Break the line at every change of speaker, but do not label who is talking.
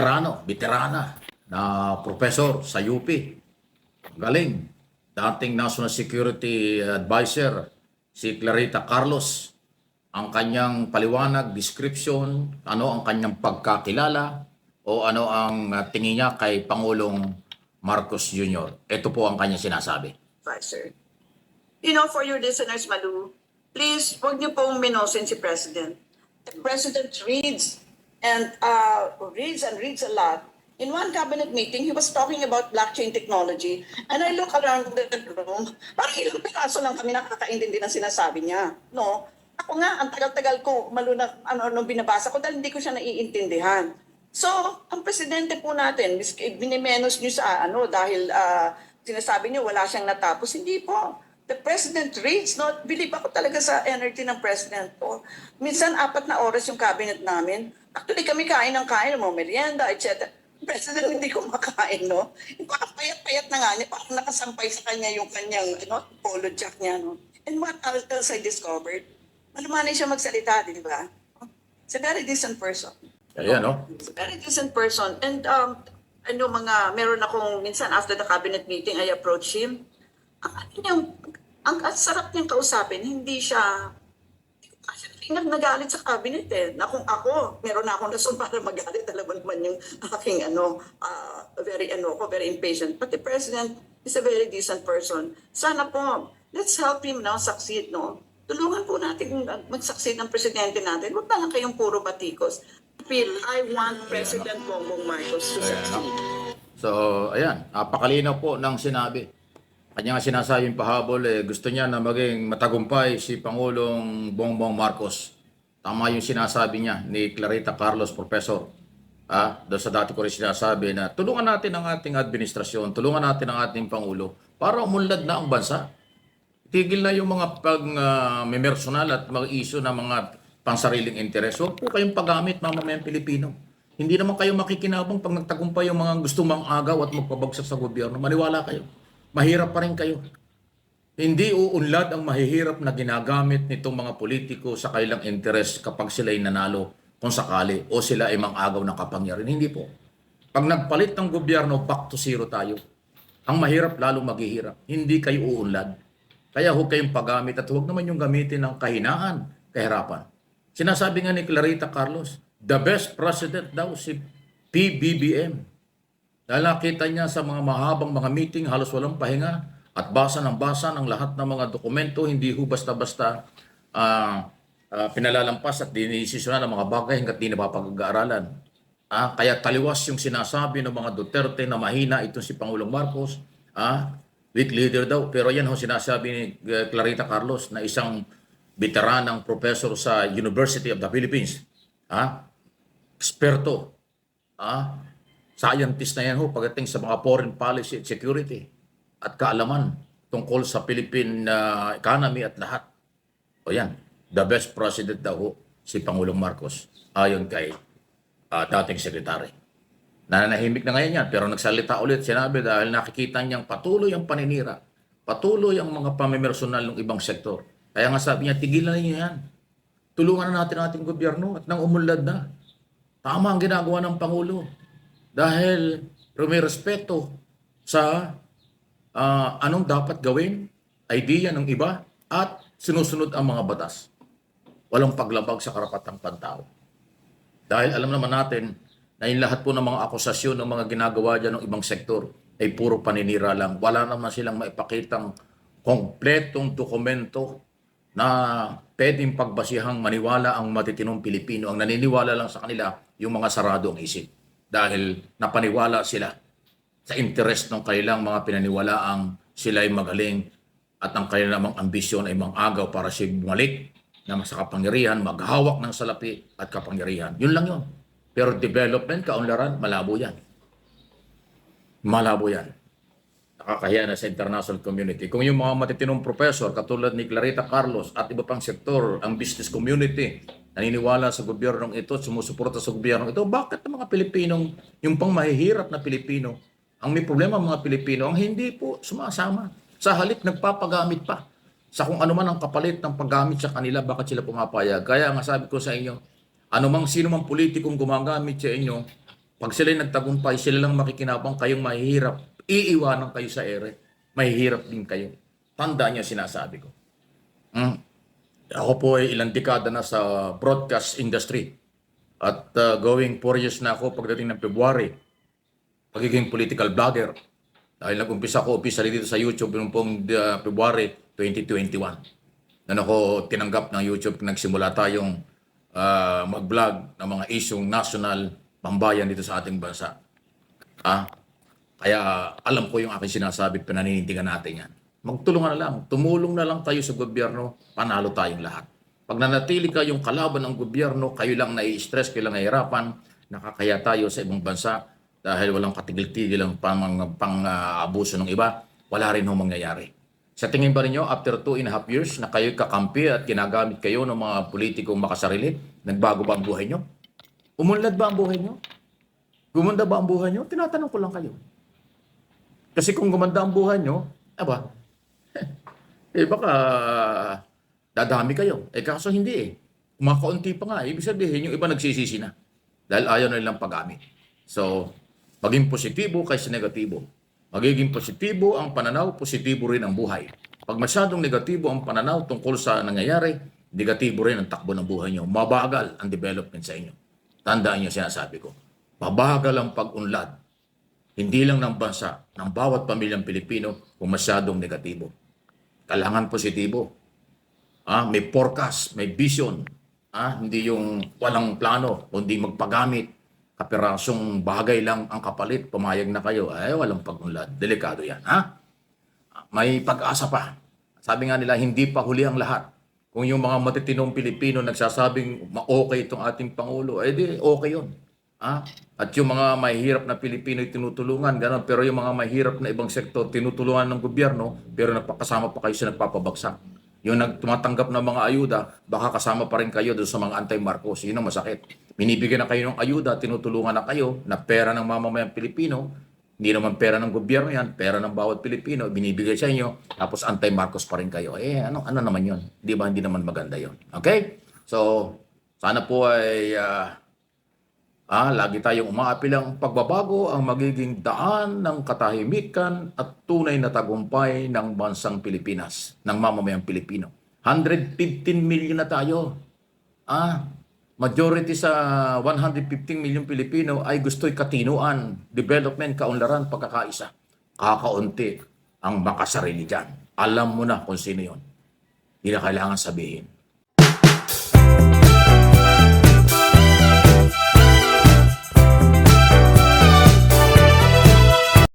veterano, veterana na professor sa UP. Galing. Dating National Security Advisor si Clarita Carlos. Ang kanyang paliwanag, description, ano ang kanyang pagkakilala o ano ang tingin niya kay Pangulong Marcos Jr. Ito po ang kanyang sinasabi.
advisor. You know, for your listeners, Malu, please, huwag niyo pong minosin si President. The President reads and uh, reads and reads a lot. In one cabinet meeting, he was talking about blockchain technology. And I look around the room, parang ilang piraso lang kami nakakaintindi ng sinasabi niya. No? Ako nga, ang tagal-tagal ko, Malu, na, ano, nung binabasa ko, dahil hindi ko siya naiintindihan. So, ang presidente po natin, binimenos niyo sa ano, dahil ah, sinasabi niyo wala siyang natapos. Hindi po. The president reads, no? Believe ako talaga sa energy ng president po. Minsan, apat na oras yung cabinet namin. Actually, kami kain ng kain, mga merienda, etc. President hindi kumakain, no? Parang payat-payat na nga niya, parang nakasampay sa kanya yung kanyang ano, polo jack niya, no? And what else I discovered? Malumanay siya magsalita, di ba? He's a very decent person.
Ayan, no?
He's a very decent person. And um, ano mga, meron akong, minsan after the cabinet meeting, I approach him. Ang, ano niyang, ang, ang sarap niyang kausapin, hindi siya, nag nagalit sa cabinet eh. Na kung ako, meron na akong rason para magalit. Alam mo naman yung aking ano, ah, very ano ko, very impatient. But the president is a very decent person. Sana po, let's help him now succeed, no? Tulungan po natin mag-succeed ng presidente natin. Huwag na lang kayong puro batikos. Phil, I want President Bongbong Marcos to succeed.
So, ayan, napakalinaw po ng sinabi. Kanya nga sinasabing pahabol, eh, gusto niya na maging matagumpay si Pangulong Bongbong Marcos. Tama yung sinasabi niya ni Clarita Carlos, Professor. Ah, doon sa dati ko rin sinasabi na tulungan natin ang ating administrasyon, tulungan natin ang ating Pangulo para umunlad na ang bansa. Tigil na yung mga pag uh, memersonal at mga issue ng mga pansariling interes. Huwag po kayong paggamit, mamamayang Pilipino. Hindi naman kayo makikinabang pag nagtagumpay yung mga gusto mang agaw at magpabagsak sa gobyerno. Maniwala kayo. Mahirap pa rin kayo. Hindi uunlad ang mahihirap na ginagamit nitong mga politiko sa kailang interes kapag sila ay nanalo kung sakali o sila ay mang-agaw ng kapangyarihan. Hindi po. Pag nagpalit ng gobyerno, back to zero tayo. Ang mahirap lalo maghihirap. Hindi kayo uunlad. Kaya huwag kayong paggamit at huwag naman yung gamitin ng kahinaan, kahirapan. Sinasabi nga ni Clarita Carlos, the best president daw si PBBM. Dahil nakita niya sa mga mahabang mga meeting, halos walang pahinga at basa ng basa ng lahat ng mga dokumento, hindi ho basta-basta ah, ah, pinalalampas at dinisisyonan ng mga bagay hanggat di napapag-aaralan. Ah, kaya taliwas yung sinasabi ng mga Duterte na mahina itong si Pangulong Marcos. Ah, weak leader daw. Pero yan ho sinasabi ni eh, Clarita Carlos na isang veteranang professor sa University of the Philippines. Ah, eksperto. Ah, scientist na yan ho pagdating sa mga foreign policy at security at kaalaman tungkol sa Philippine ah, economy at lahat. O yan, the best president daw ho, si Pangulong Marcos ayon kay ah, dating sekretary. Nananahimik na ngayon yan, pero nagsalita ulit, sinabi dahil nakikita niyang patuloy ang paninira, patuloy ang mga pamimersonal ng ibang sektor. Kaya nga sabi niya, tigilan niyo yan. Tulungan na natin ating gobyerno at nang umunlad na. Tama ang ginagawa ng Pangulo. Dahil may respeto sa ah, anong dapat gawin, idea ng iba, at sinusunod ang mga batas. Walang paglabag sa karapatang pantao. Dahil alam naman natin na yung lahat po ng mga akusasyon ng mga ginagawa dyan ng ibang sektor ay puro paninira lang. Wala naman silang maipakitang kompletong dokumento na pwedeng pagbasihang maniwala ang matitinong Pilipino. Ang naniniwala lang sa kanila yung mga sarado ang isip. Dahil napaniwala sila sa interest ng kanilang mga pinaniwalaang sila ay magaling at ang kanilang ambisyon ay mang-agaw para siya bumalik na sa kapangyarihan, maghawak ng salapi at kapangyarihan. Yun lang yun. Pero development, kaunlaran, malabo yan. Malabo yan. Nakakahiya na sa international community. Kung yung mga matitinong professor, katulad ni Clarita Carlos at iba pang sektor, ang business community, naniniwala sa gobyernong ito, sumusuporta sa gobyernong ito, bakit ang mga Pilipinong, yung pang mahihirap na Pilipino, ang may problema ang mga Pilipino, ang hindi po sumasama. Sa halip, nagpapagamit pa. Sa kung ano man ang kapalit ng paggamit sa kanila, bakit sila pumapayag. Kaya nga sabi ko sa inyo, anumang sino mang politikong gumagamit sa inyo Pag sila'y nagtagumpay, sila lang makikinabang, kayong mahihirap. Iiwanan kayo sa ere. Mahihirap din kayo. Tandaan niyo sinasabi ko. Hmm. Ako po ay ilang dekada na sa broadcast industry. At uh, going 4 years na ako pagdating ng February. Pagiging political vlogger. Dahil nag-umpisa ako officially dito sa YouTube noong pong uh, February 2021. Nang ako tinanggap ng YouTube, nagsimula tayong uh, mag-vlog ng mga isyong national pambayan dito sa ating bansa. Ah, kaya alam ko yung aking sinasabi, pinaninindigan natin yan. Magtulungan na lang, tumulong na lang tayo sa gobyerno, panalo tayong lahat. Pag nanatili kayong kalaban ng gobyerno, kayo lang nai-stress, kayo lang nahihirapan, nakakaya tayo sa ibang bansa dahil walang katigil-tigil ang pang, pang abuso ng iba, wala rin ho mangyayari. Sa tingin ba ninyo, after two and a half years na kayo kakampi at ginagamit kayo ng mga politikong makasarili, nagbago ba ang buhay nyo? Umunlad ba ang buhay nyo? Gumanda ba ang buhay nyo? Tinatanong ko lang kayo. Kasi kung gumanda ang buhay nyo, aba, eh baka dadami kayo. Eh kaso hindi eh. Kumakaunti pa nga. Ibig sabihin, yung iba nagsisisi na. Dahil ayaw na nilang paggamit. So, maging positibo kaysa negatibo. Magiging positibo ang pananaw, positibo rin ang buhay. Pag masyadong negatibo ang pananaw tungkol sa nangyayari, negatibo rin ang takbo ng buhay nyo. Mabagal ang development sa inyo. Tandaan niyo sinasabi ko. Mabagal ang pag-unlad. Hindi lang ng bansa, ng bawat pamilyang Pilipino kung masyadong negatibo. Kailangan positibo. Ah, may forecast, may vision. Ah, hindi yung walang plano, kundi magpagamit. Kapirasong bagay lang ang kapalit, pumayag na kayo. Ay, walang pag-unlad. Delikado yan, ha? May pag-asa pa. Sabi nga nila, hindi pa huli ang lahat. Kung yung mga matitinong Pilipino nagsasabing ma- okay itong ating Pangulo, eh di okay yun. Ah? At yung mga mahihirap na Pilipino tinutulungan, gano'n. Pero yung mga mahihirap na ibang sektor, tinutulungan ng gobyerno, pero napakasama pa kayo sa nagpapabagsak. Yung nagtumatanggap ng mga ayuda, baka kasama pa rin kayo doon sa mga anti-Marcos. Yun ang masakit. Binibigyan na kayo ng ayuda, tinutulungan na kayo na pera ng mamamayang Pilipino. Hindi naman pera ng gobyerno yan, pera ng bawat Pilipino, binibigay sa inyo, tapos anti-Marcos pa rin kayo. Eh, ano, ano naman yun? Di ba? Hindi naman maganda yun. Okay? So, sana po ay ah, Ah, lagi tayong umaapilang pagbabago ang magiging daan ng katahimikan at tunay na tagumpay ng bansang Pilipinas, ng mamamayang Pilipino. 115 million na tayo. Ah, majority sa 115 million Pilipino ay gusto'y katinuan, development, kaunlaran, pagkakaisa. Kakaunti ang makasarili dyan. Alam mo na kung sino yon. Hindi na kailangan sabihin.